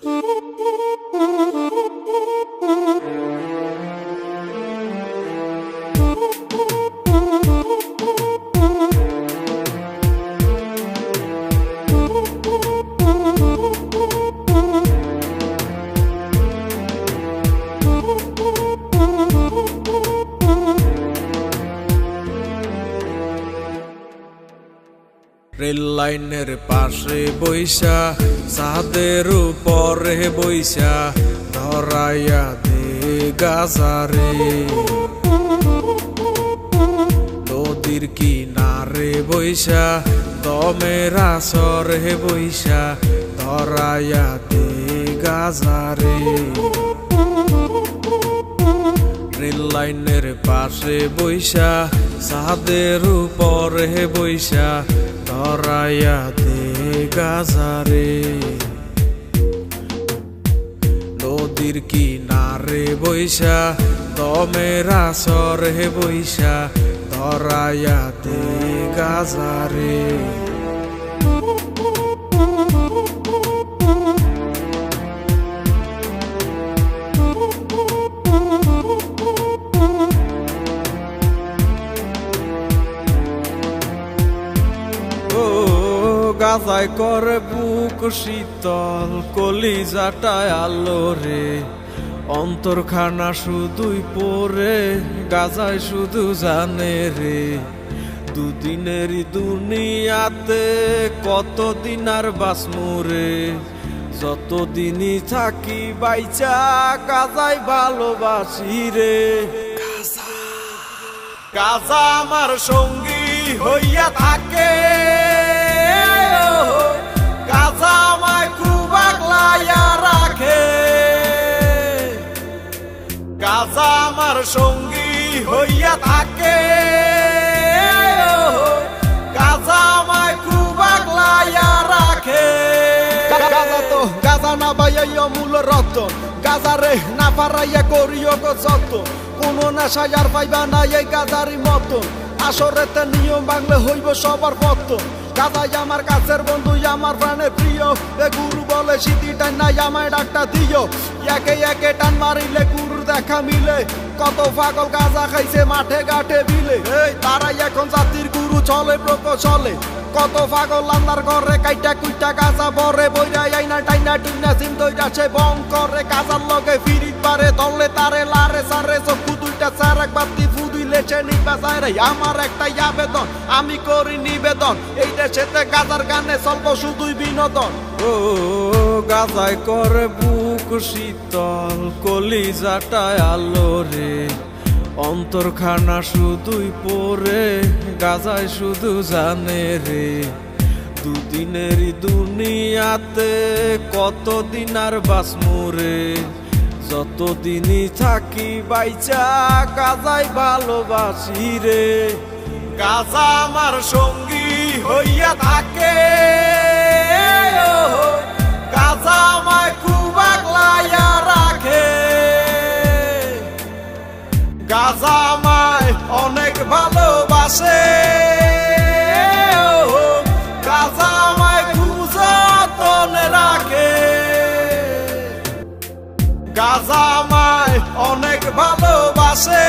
Thank you. Rail লাইনের পাশে বইসা সাদের উপরে বইসা, ধরাইয়া দে গাজারে। নদীর কিনারে বইসা দমের আসরে বইসা, ধরাইয়া দে গাজারে। রেল লাইনের পাশে বইসা সাদের উপরে বইসা ধরাইয়া দে গাজারে। নদীর কিনারে বৈশা দমের আসরে বইসা ধরাইয়া দে গাজারে। গাজায় করে বুক শীতল কলিজাটায় আলো রে। অন্তরখানা শুধুই পরে, গাজায় শুধু জানে রে। দুদিনেরই দুনিয়াতে কতদিন আর বাসমুরে যতদিনই থাকি বাইচা, গাজায় ভালোবাসি রে। গাজা আমার সঙ্গী হইয়া থাকে। গাজা আমার সঙ্গী হইয়া থাকে। গাজা আমায় খুব আগলাইয়া রাখে। গাজা তো, গাজা না বাইয়া মূল রক্ত। গাজা রে, না পারাইয়া করিও গো যত কোনো নেশায় আর পাইবা না এই গাজারি মতো আসরেতে নিয়ম বাংলে হইব সবার পত্ত গাজাই আমার কাছের বন্ধু, আমার প্রাণের প্রিয়। এ গুরু বলে, সিদ্ধি টান নাই, আমায় ডাকটা দিও। একে একে টান মারিলে, গুরুর দেখা মিলে। কত পাগল গাজা খাইছে, মাঠে ঘাটে বিলে। এই, তারাই এখন জাতির গুরু চলে প্রক চলে কত পাগল আন্দার ঘরে, কাইটা কুইটা গাজা বরে বইরা আইনা টাইনা টুইনা সিম দইরাছে বং করে। গাজার লগে ফিরিত পারে দলে তারে, লারে সারে, চক্ষু দুইটা চার, এক বাতি ফুদুই লেছে নিবা রে আমার একটাই আবেদন, আমি করি নিবেদন। এই দেশেতে গাজার গানে চলব শুধুই বিনোদন। ও, গাজায় করে বুক শীতল কলিজাটায় আলো রে। অন্তরখানা শুধুই পরে, গাজায় শুধু জানে রে। দুদিনেরই দুনিয়াতে কতদিন আর বাসমুরে যতদিনই থাকি বাইচা গাজাই ভালোবাসি রে। গাজা আমার সঙ্গী হইয়া থাকে। গাজা আমায় খুব আগলাইয়া রাখে। গাজা আমায় অনেক ভালোবাসে। গাজা মায় অনেক ভালোবাসে।